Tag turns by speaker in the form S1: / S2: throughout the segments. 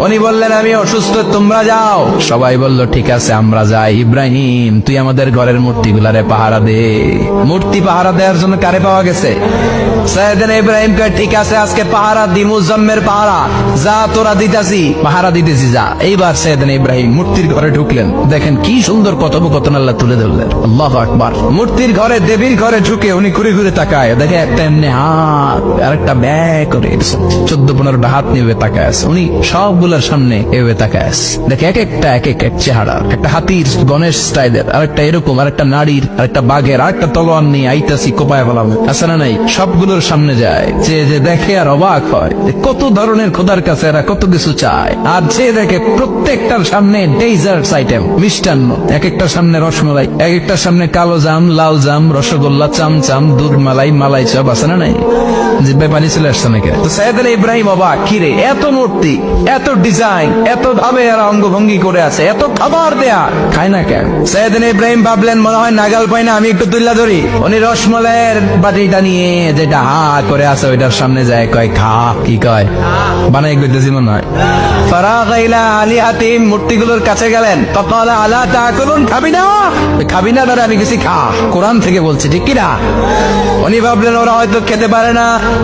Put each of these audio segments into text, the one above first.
S1: উনি বললেন, আমি অসুস্থ, তোমরা যাও। সবাই বলল, ঠিক আছে, আমরা যাই। ইব্রাহিম, তুই আমাদের ঘরের মূর্তি মূর্তিগুলারে পাহারা দে। মূর্তি পাহারা দেওয়ার জন্য কারে পাওয়া গেছে? সৈয়দিন ইব্রাহিম কে ঠিক আছে, আজকে পাহারা দি মুজাম্মের পাহারা। যা তোরা দিতাছি, পাহারা দিতেছি যা। এইবার সৈয়দিন ইব্রাহিম মূর্তির ঘরে ঢুকলেন। দেখেন কি সুন্দর কথোপকথন আল্লাহ তুলে ধরলেন। আল্লাহ আকবার। মূর্তির ঘরে, দেবীর ঘরে ঢুকে উনি ঘুরে ঘুরে তাকায়। দেখে একটা এমনি হাত আর একটা ব্যাগ করে চোদ্দ পনেরোটা হাত নিয়ে তাকায় আছে। উনি সবগুলোর সামনে এভাবে তাকায় আছে। দেখে এক একটা, এক এক এক চেহারা। একটা হাতির, গণেশ স্টাইলের আর একটা এরকম আর একটা নারীর আর একটা বাঘের আর একটা তলোয়ার নিয়ে আইতাছি কোপায় ফেলাম। না নাই? সবগুলোর সামনে যায়। যে যে দেখে আর অবাক হয় যে কত ধরনের খোদার কাছে এরা কত কিছু চায়। আর যে দেখে প্রত্যেকটার সামনে ডেজার্টস আইটেম মিষ্টান্ন। এক একটার সামনে রসমলাই এক একটার সামনে কালো জাম, লাল জাম, রসগোল্লা চামচাম দুধ মালাই মালাই চপ আছে না নাই? জিব্বাই পানি চলে আসছে নাকি? তো সৈয়দ ইব্রাহিম অবাক কিরে এত মূর্তি, এত ডিজাইন এত ভাবে এরা অঙ্গভঙ্গি করে আছে, এত খাবার দেয়া, খায় না কেন? সৈয়দ ইব্রাহিম ভাবলেন, মনে হয় নাগাল পাই না, আমি একটু তুল্লা ধরি। উনি রসমলাইয়ের বাটিটা নিয়ে যেটা হা করে আছে ওইটার সামনে যায় কয় খা কি কয়? বানাই করতেছি মনে আলা কিনা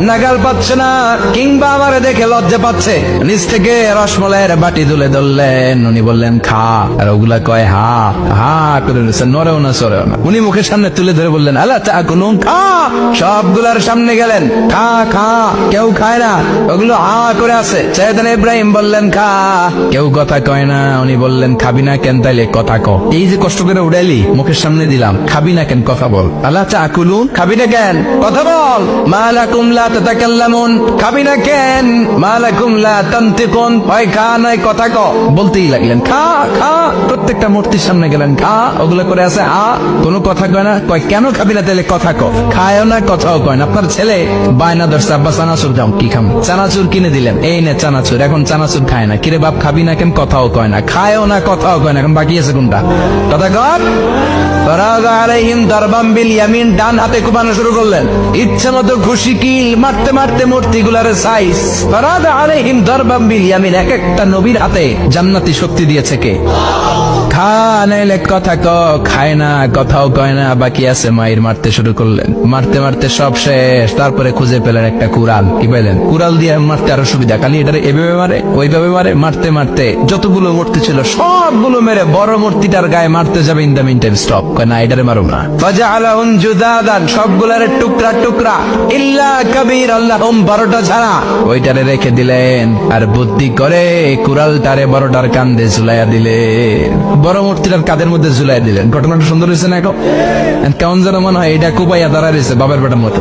S1: নাগাল পাচ্ছে না, কিংবা আমারে দেখে লজ্জা পাচ্ছে। নিচ থেকে রসমলাইয়ের বাটি তুলে ধরলেন। উনি বললেন, খা। আর ওগুলা কয়, হা হা করে নিচ্ছে নরেও না, সরেও না। উনি মুখের সামনে তুলে ধরে বললেন আল্লাহ চা কুলুন খা। সবগুলার সামনে গেলেন, খা খা, কেউ খায় না। ওগুলো হা করে আছে। সৈয়দান ইব্রাহিম বললেন খা কেউ কথা কয় না, উনি বললেন, খাবি না কেন তাইলে কথা ক। এই যে কষ্ট করে উড়াইলি, মুখের সামনে দিলাম, খাবি না কেন কথা বল। আল্লাহ চা কুলুন। খাবি না কেন? কথা বল। মালাকুম লা তাতাকাল্লামুন। খাবি না কেন? মালাকুম লা তানতিকুন। হয়, খা নাই কথা ক। বলতেই লাগলেন, খা খা। প্রত্যেকটা মূর্তির সামনে গেলেন, খা, ওগুলো করে আছে, আ। কোনো কথা কয় না, কয়, কেন খাবি না তাহলে কথা ক? খায়ও না, কথাও কয় না। আপনার ছেলে বায়না আব্বা চানাচুর দাম কি খাম? চানাচুর কিনে দিলেন। এই নে, চানাচুর, এখন চানাচুর খায় না। কিরে বাপ, খাবি না কেন? কথাও কয় না। খায়ও না, কথাও কয় না। এখন বাকি আছে কোনটা? কথা কর। ডান হাতে শুরু করলেন। মতো কিল মারতে মারতে এক একটা হাতে জান্নাতি শক্তি দিয়েছে কে? খা নাইলে কথা ক খায় না কথাও কয় না বাকি আছে মায়ের মারতে শুরু করলেন। মারতে মারতে সব শেষ তারপরে খুঁজে পেলেন একটা কুড়াল কি পেলেন কুড়াল দিয়ে মারতে আরও সুবিধা খালি এটারে এভাবে মারে ওইভাবে মারে মারতে মারতে যতগুলো মূর্তি ছিল সবগুলো মেরে বড় মূর্তিটার গায়ে মারতে যাবে in the meantime stop কয় না এটারে মারো না। ফাজাআলাহুম জুদাদান সবগুলারে টুকরা টুকরা ইল্লা কবির আল্লাহুম বারোটা ছাড়া ওইটারে রেখে দিলেন আর বুদ্ধি করে কুড়ালটারে বড়টার কান্দে ঝুলাইয়া দিলেন। বড় কাদের মধ্যে ঝুলাই দিলেন? ঘটনাটা সুন্দর হয়েছে না এখন? কেমন যেন মনে হয় এটা কুপাইয়া দাঁড়া রয়েছে, বাবার বেটার মতো।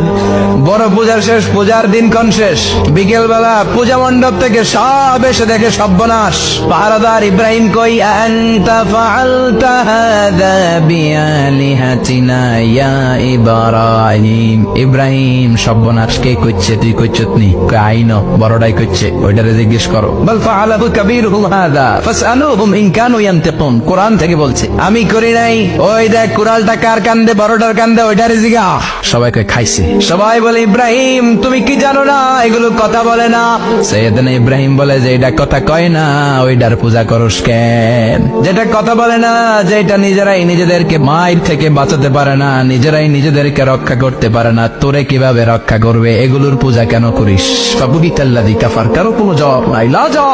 S1: বড় পূজার শেষ, পূজার দিন কোন শেষ। বিকেল বেলা পূজা মণ্ডপ থেকে সব এসে দেখে সর্বনাশ। পাহারাদার ইব্রাহিম কই, আনতা ফাআলতা হাদা বিআলিহাতিনা ইয়া ইব্রাহিম? ইব্রাহিম, সর্বনাশ, কে কইছে তুই কইছত নি? কই আইনো বড়টাই কইছে ওইটারে জিজ্ঞেস করো। বল ফাআলাহু কাবীরুহুম হাদা ফাসআলুহুম ইন কানু ইয়ানতিকুন। কোরআন থেকে বলছে, আমি করি নাই। ওই দেখ কুড়ালটা কার কান্দে, বড়টার কান্দে ওইটারে জিগা। সবাই কই খাইছে। সবাই বলে, ইব্রাহিম, তুমি কি জানো না? এগুলো কথা বলে না। সৈয়দনা ইব্রাহিম বলে, যে এটা কথা কয় না, ওইটার পূজা করস কেন? যেটা কথা বলে না, যেটা নিজেরাই নিজেদেরকে মায়ের থেকে বাঁচাতে পারে না, নিজেরাই নিজেদেরকে রক্ষা করতে পারে না, তোরে কীভাবে রক্ষা করবে? এগুলোর পূজা কেন করিস? ফাবুহিতাল্লাযী কাফার, কারও কোনো জবাব নাই। লাজা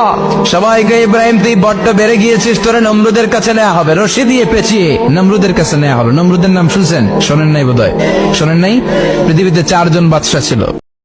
S1: সবাইকে ইব্রাহিম, তুই বড্ড বেড়ে গিয়েছিস, তোরে নমরুদের কাছে নেওয়া হবে, রশি দিয়ে পেঁচিয়ে নমরুদের কাছে নেওয়া হবে। নমরুদের নাম শুনছেন? শোনেন নাই বোধহয়। শোনেন নাই? পৃথিবীতে চারজন বাদশাহ ছিল।